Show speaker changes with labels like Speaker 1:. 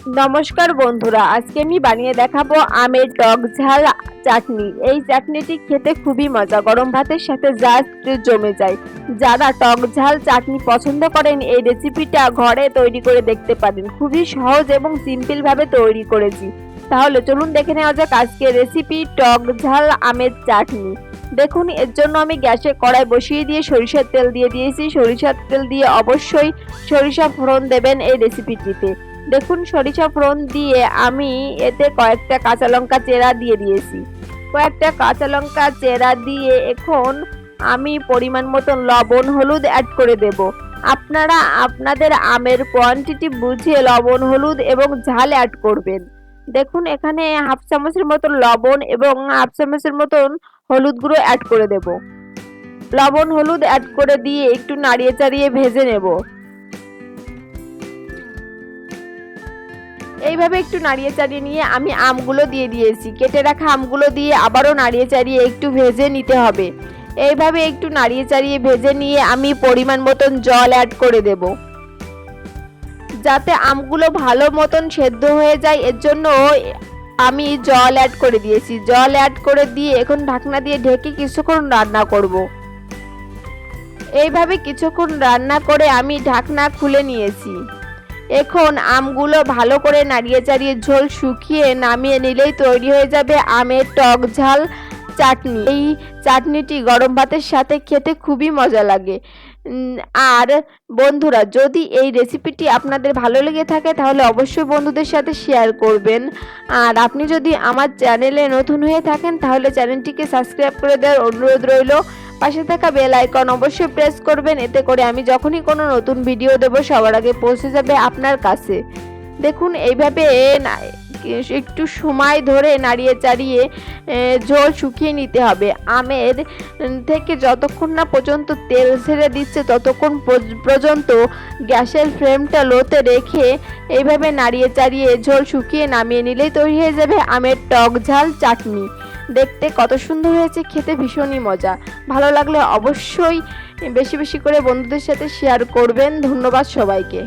Speaker 1: নমস্কার বন্ধুরা, আজকে আমি বানিয়ে দেখাবো আমের টক ঝাল চাটনি। এই চাটনিটি খেতে খুবই মজা, গরম ভাতের সাথে জাস্ট জমে যায়। যারা টক ঝাল চাটনি পছন্দ করেন, এই রেসিপিটা ঘরে তৈরি করে দেখতে পারেন। খুবই সহজ এবং সিম্পল ভাবে তৈরি করেছি। তাহলে চলুন দেখে নেওয়া যাক আজকে রেসিপি টক ঝাল আমের চাটনি। দেখুন, এর জন্য আমি গ্যাসে কড়াই বসিয়ে দিয়ে সরিষার তেল দিয়ে দিয়েছি। সরিষার তেল দিয়ে অবশ্যই সরিষা ফোড়ন দেবেন এই রেসিপিটিতে দেখুন সরিষা ফোড়ন দিয়ে আমি এতে কয়েকটা কাঁচা লঙ্কা চেরা দিয়ে দিয়েছি। কয়েকটা কাঁচা লঙ্কা চেরা দিয়ে এখন আমি পরিমাণ মতন লবণ, হলুদ অ্যাড করে দেব। আপনারা আপনাদের আমের কোয়ান্টিটি বুঝে লবণ, হলুদ এবং ঝাল অ্যাড করবেন। দেখুন এখানে হাফ চামচের মতন লবণ এবং হাফ চামচের মতন হলুদ গুঁড়ো অ্যাড করে দেব। লবণ, হলুদ অ্যাড করে দিয়ে একটু নাড়িয়ে চাড়িয়ে ভেজে নেব। এইভাবে একটু নাড়িয়ে চাড়িয়ে নিয়ে আমি আমগুলো দিয়ে দিয়েছি। কেটে রাখা আমগুলো দিয়ে আবারও নাড়িয়ে চাড়িয়ে একটু ভেজে নিতে হবে। এইভাবে একটু নাড়িয়ে চাড়িয়ে ভেজে নিয়ে আমি পরিমাণ মতন জল অ্যাড করে দেব। যাতে আমগুলো ভালো মতন সেদ্ধ হয়ে যায়, এর জন্য আমি জল অ্যাড করে দিয়েছি। জল অ্যাড করে দিয়ে এখন ঢাকনা দিয়ে ঢেকে কিছুক্ষণ রান্না করব। এইভাবে কিছুক্ষণ রান্না করে আমি ঢাকনা খুলে নিয়েছি। এখন আমগুলো ভালো করে নাড়িয়ে চাড়িয়ে ঝোল শুকিয়ে নামিয়ে নিলেই তৈরি হয়ে যাবে আমের টক ঝাল চাটনি। এই চাটনিটি গরম ভাতের সাথে খেতে খুবই মজা লাগে। আর বন্ধুরা, যদি এই রেসিপিটি আপনাদের ভালো লেগে থাকে, তাহলে অবশ্যই বন্ধুদের সাথে শেয়ার করবেন। আর আপনি যদি আমার চ্যানেলে নতুন হয়ে থাকেন, তাহলে চ্যানেলটিকে সাবস্ক্রাইব করে দেওয়ার অনুরোধ রইল। পাশে থাকা বেল আইকন অবশ্যই প্রেস করবেন, এতে করে আমি যখনই কোনো নতুন ভিডিও দেব, সবার আগে পৌঁছে যাবে আপনার কাছে। দেখুন, এইভাবে একটু সময় ধরে নাড়িয়ে চাড়িয়ে ঝোল শুকিয়ে নিতে হবে। আমের থেকে যতক্ষণ না পর্যন্ত তেল ছেড়ে দিচ্ছে, ততক্ষণ পর্যন্ত গ্যাসের ফ্লেমটা লোতে রেখে এইভাবে নাড়িয়ে চাড়িয়ে ঝোল শুকিয়ে নামিয়ে নিলেই তৈরি হয়ে যাবে আমের টক ঝাল চাটনি। দেখতে কত সুন্দর হয়েছে, খেতে ভীষণই মজা। ভালো লাগলে অবশ্যই বেশি বেশি করে বন্ধুদের সাথে শেয়ার করবেন। ধন্যবাদ সবাইকে।